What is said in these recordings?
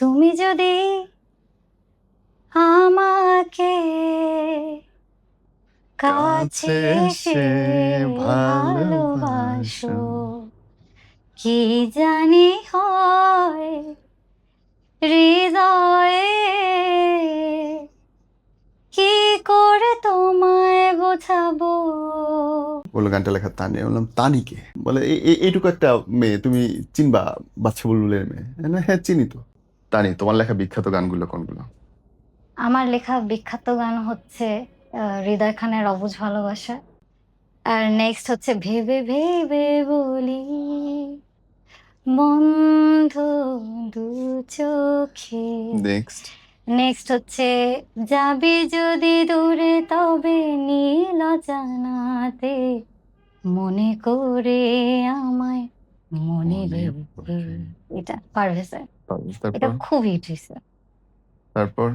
তুমি যদি আমাকে কাছে এসে ভালোবাসো কি জানি হয় হৃদয়ে? কি করে তোমায় বোঝাবো? বলল গানটা লেখা তানি বললাম তানিকে। বলে "এ- এ- এইটুকু একটা মেয়ে তুমি চিনবা বাচ্চা বুলবুলের মেয়ে? হ্যাঁ চিনি তো। তানি তোমার লেখা বিখ্যাত গানগুলো কোনগুলো? আমার লেখা বিখ্যাত গান হচ্ছে হৃদয় খানের অবুজ ভালোবাসা। আর নেক্সট হচ্ছে ভেবে ভেবে বলি বন্ধ দু চোখে। নেক্সট নেক্সট হচ্ছে যাবি যদি দূরে তবে নীল জানাতে মনে করে আমায় মনে মনে রেখে। এটা পারবে স্যার এটা খুব হিট হয়েছে তারপর?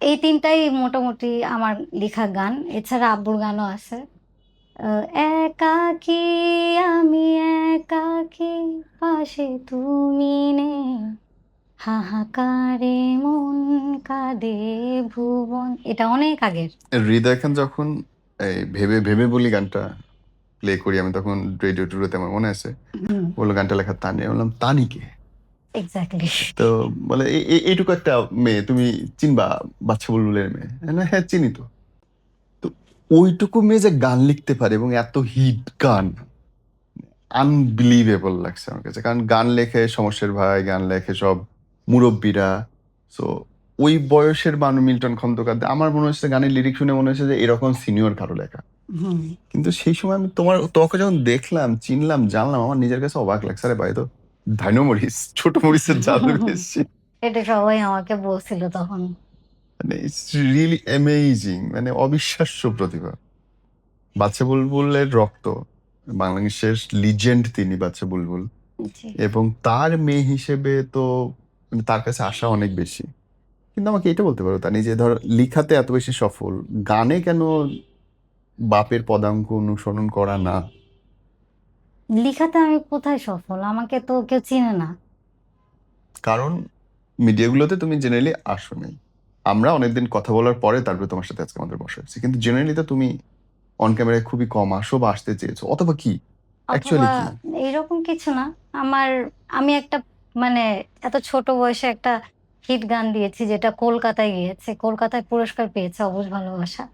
এই তিনটাই মোটামুটি আমার লেখা গান এছাড়া আব্বুর গানও আছে। একাকী আমি একাকী পাশে তুমি নেই। হাহাকারে মন কাঁদে ভুবন এটা অনেক আগের। হৃদয় খান যখন এই ভেবে ভেবে বলি গানটা প্লে করি আমি তখন রেডিও টুডোতে আমার মনে আছে। বলল গানটা লেখা তানি বললাম তানিকে? এক্স্যাক্টলি তো বলে "এ- এ- এইটুকু একটা মেয়ে তুমি চিনবা বাচ্চা বুলবুলের মেয়ে? আমি হ্যাঁ চিনি তো। তো ওইটুকু মেয়ে যে গান লিখতে পারে এবং এত হিট গান আনবিলিভেবল লাগছে আমার কাছে। কারণ গান লেখে সমস্যার ভাই গান লেখে সব মুরব্বীরা। সো ওই বয়সের মানু মিল্টন খন্দকার আমার মনে হচ্ছে গানের লিরিক শুনে মনে হচ্ছে যে এরকম সিনিয়র কারও লেখা। কিন্তু সেই সময় আমি তোমার তোমাকে যখন দেখলাম চিনলাম জানলাম আমার নিজের কাছে অবাক লাগছে। আরে ভাই তো ধাইনো মরিচ ছোট মরিচের জাদু এসছে এটা সবাই আমাকে বলছিল তখন। মানে ইটস রিয়েলি অ্যামেজিং মানে অবিশ্বাস্য প্রতিভা। বাচ্চা বুলবুলের রক্ত বাংলাদেশের লিজেন্ড তিনি বাচ্চা বুলবুল। এবং তার মেয়ে হিসেবে তো মানে তার কাছে আশা অনেক বেশি। কিন্তু আমাকে এটা বলতে পারো তানি যে ধর লিখাতে এত বেশি সফল গানে কেন বাপের পদাঙ্ক অনুসরণ করা না? লিখাতে আমি কোথায় সফল? আমাকে তো কেউ চিনে না। কারণ মিডিয়াগুলোতে তুমি জেনারেলি আসো নাই। আমরা অনেকদিন কথা বলার পরে তারপরে তোমার সাথে আজকে আমাদের বসে হচ্ছে কিন্তু জেনারেলি তো তুমি অন ক্যামেরায় খুবই কম আসো বা আসতে চেয়েছো। অথবা কি? Actually অথবা এইরকম কিছু না। আমার আমি একটা মানে এত ছোট বয়সে একটা হিট গান দিয়েছি যেটা কলকাতায় গিয়েছে। কলকাতায় পুরস্কার পেয়েছে অবুঝ ভালোবাসা।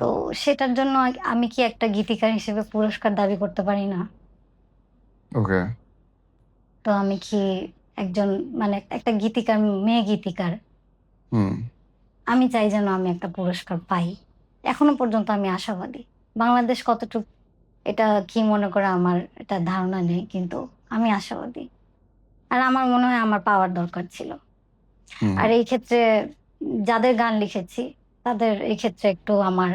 তো সেটার জন্য আমি কি একটা গীতিকার হিসেবে পুরস্কার দাবি করতে পারি না? ওকে। তো আমি কি একজন মানে একটা গীতিকার মেয়ে গীতিকার। হুম। আমি চাই যেন আমি একটা পুরস্কার পাই। এখনও পর্যন্ত আমি আশাবাদী। বাংলাদেশ কতটুকু এটা কি মনে করে আমার এটা ধারণা নেই কিন্তু আমি আশাবাদী। আর আমার মনে হয় আমার পাওয়ার দরকার ছিল। আর এই ক্ষেত্রে যাদের গান লিখেছি তাদের এই ক্ষেত্রে একটু আমার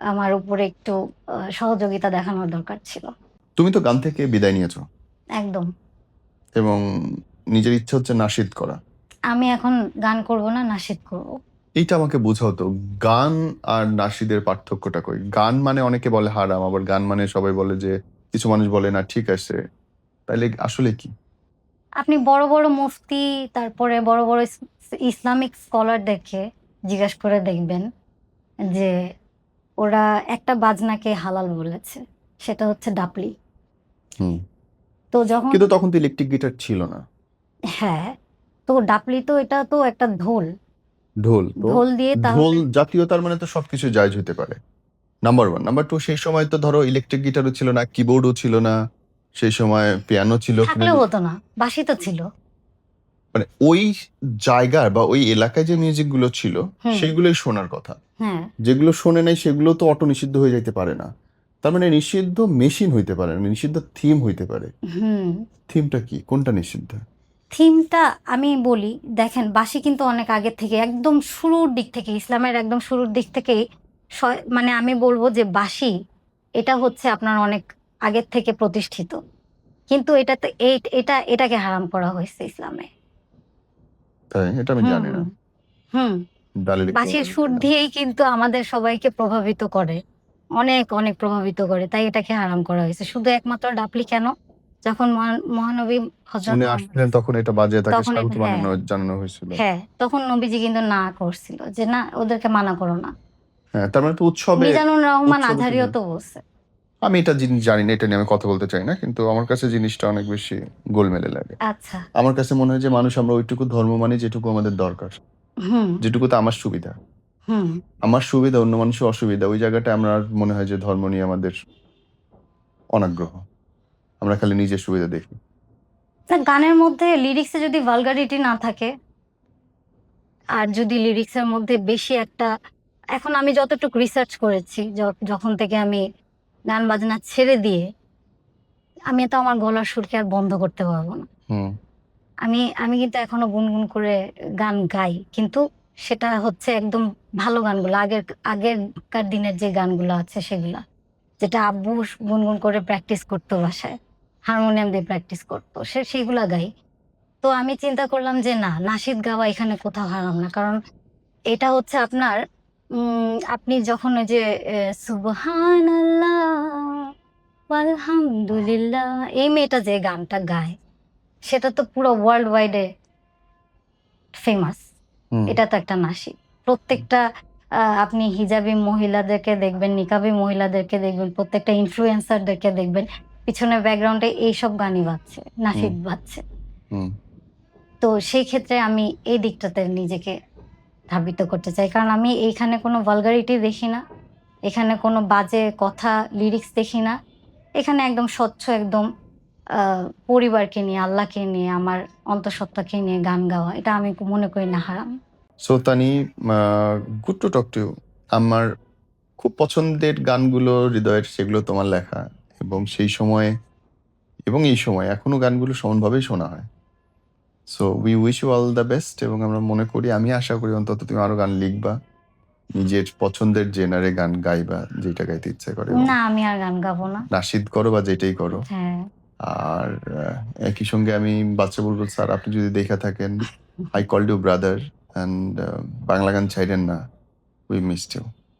আমার উপরে একটু সহযোগিতা দেখানোর দরকার ছিল। তুমি তো গান থেকে বিদায় নিয়েছো। একদম। এবং নিজের ইচ্ছা হচ্ছে নাশিদ করা। আমি এখন গান করব না নাশিদ করব। এইটা আমাকে বোঝাও তো গান আর নাশিদের পার্থক্যটা কই? গান মানে অনেকে বলে হারাম আবার গান মানে সবাই বলে যে কিছু মানুষ বলে না ঠিক আছে। তাইলে আসলে কি? আপনি বড় বড় মুফতি তারপরে বড় বড় ইসলামিক স্কলার দেখে জিজ্ঞাসা করে দেখবেন যে ওরা একটা বাজনাকে হালাল বলেছে সেটা হচ্ছে ডাপলি। তো যখন কিন্তু তখন তো ইলেকট্রিক গিটার ছিল না। হ্যাঁ তো ডাপলি তো এটা তো একটা ঢোল। ঢোল ঢোল দিয়ে ঢোল জাতীয়তার মানে তো সবকিছু জায়জ হতে পারে। নাম্বার ওয়ান নাম্বার টু সেই সময় তো ধরো ইলেকট্রিক গিটারও ছিল না কিবোর্ডও ছিল না সেই সময় পিয়ানো ছিল থাকলেও হতো না বাসি তো ছিল। মানে ওই জায়গার বা ওই এলাকায় যে মিউজিকগুলো ছিল। সেগুলোই শোনার কথা। হ্যাঁ। যেগুলো শোনে নাই সেগুলো তো অটো নিষিদ্ধ হয়ে যাইতে পারে না। তার মানে নিষিদ্ধ মেশিন হইতে পারে না নিষিদ্ধ থিম হইতে পারে। হুম। থিমটা কি? কোনটা নিষিদ্ধ? থিমটা আমি বলি দেখেন বাসি কিন্তু অনেক আগে থেকে একদম শুরুর দিক থেকে ইসলামের একদম শুরুর দিক থেকেই স- মানে আমি বলব যে বাসি এটা হচ্ছে আপনার অনেক আগের থেকে প্রতিষ্ঠিত। কিন্তু এটাতে এই এটা এটাকে হারাম করা হয়েছে ইসলামে। তাই? এটা আমি জানি না। হুম, হুম। বাসির সুর দিয়েই কিন্তু আমাদের সবাইকে প্রভাবিত করে। অনেক অনেক প্রভাবিত করে। তাই এটাকে হারাম করা হয়েছে। শুধু একমাত্র ডাপলি কেন? যখন মহানবী হজরত মোহাম্মদ- তখন এটা বাজে তাকে স্বাগত এটা- জানানো হয়েছিল। হ্যাঁ তখন নবীজি কিন্তু না করছিল যে না ওদেরকে মানা করো না। হ্যাঁ তার মানে তো উৎসবে মিজানুর রহমান আধারিও তো বলছে। আমি এটা জিনিস জানি না এটা নিয়ে আমি কথা বলতে চাই না কিন্তু আমার কাছে জিনিসটা অনেক বেশি গোলমেলে লাগে। আচ্ছা। আমার কাছে মনে হয় যে মানুষ আমরা ওইটুকু ধর্ম মানে যেটুকু আমাদের দরকার। হুম। যেটুকুতে আমার সুবিধা। হুম। আমার সুবিধা অন্য মানুষের অসুবিধা ওই জায়গাটা আমরা মনে হয় যে ধর্ম নিয়ে আমাদের অনাগ্রহ। আমরা খালি নিজের সুবিধা দেখি। তা গানের মধ্যে লিরিক্সে যদি ভালগারিটি না থাকে আর যদি লিরিক্সের মধ্যে বেশি একটা এখন আমি যতটুকু রিসার্চ করেছি যখন থেকে আমি গান বাজনা ছেড়ে দিয়ে আমি তো আমার গলার সুরকে আর বন্ধ করতে পারব না। হুম। আমি আমি কিন্তু এখনও গুনগুন করে গান গাই কিন্তু সেটা হচ্ছে একদম ভালো গানগুলো। আগের, আগেরকার দিনের যে গানগুলো আছে সেগুলো। যেটা আব্বু গুনগুন করে প্র্যাকটিস করতো বাসায়। হারমোনিয়াম দিয়ে প্র্যাকটিস করতো। সে সেইগুলা গাই। তো আমি চিন্তা করলাম যে না নাসিদ গাওয়া এখানে কোথাও হারাম না। কারণ এটা হচ্ছে আপনার আপনি যখন ওই যে সুবহান আলহামদুলিল্লাহ, এই মেয়েটা যে গানটা গায়, সেটা তো পুরো ওয়ার্ল্ড ওয়াইডে ফেমাস। এটা তো একটা নাসিক। প্রত্যেকটা আপনি হিজাবি মহিলাদেরকে দেখবেন নিকাবি মহিলাদেরকে দেখবেন প্রত্যেকটা ইনফ্লুয়েন্সারদেরকে দেখবেন পিছনে ব্যাকগ্রাউন্ডে এইসব গানই বাজছে হুম। বাজছে। তো সেই ক্ষেত্রে আমি এই দিকটাতে নিজেকে ধাবিত করতে চাই। কারণ আমি এইখানে কোনো ভালগারিটি দেখি না এখানে কোনো বাজে কথা লিরিক্স দেখি না। এখানে একদম স্বচ্ছ একদম পরিবারকে নিয়ে আল্লাহকে নিয়ে আমার অন্তঃসত্ত্বাকে নিয়ে গান গাওয়া এটা আমি মনে করি না হারাম। সো তানি গুড টু টক টু আমার খুব পছন্দের গানগুলো হৃদয়ের সেগুলো তোমার লেখা। এবং সেই সময়ে এবং এই সময় এখনও গানগুলো সমানভাবেই শোনা হয়। So we wish you all the best এবং আমরা মনে করি আমি আশা করি অন্তত তুমি আরও গান লিখবা নিজের পছন্দের জেনারে গান গাইবা যেটা গাইতে ইচ্ছে করে। না আমি আর গান গাবো না। নাসিদ করো বা যেটাই করো। হ্যাঁ। আর একই সঙ্গে আমি বাচ্চা বলব, স্যার, আপনি যদি দেখা থাকেন I call you brother and Bangla গান ছাইডেন না উই মিস ইউ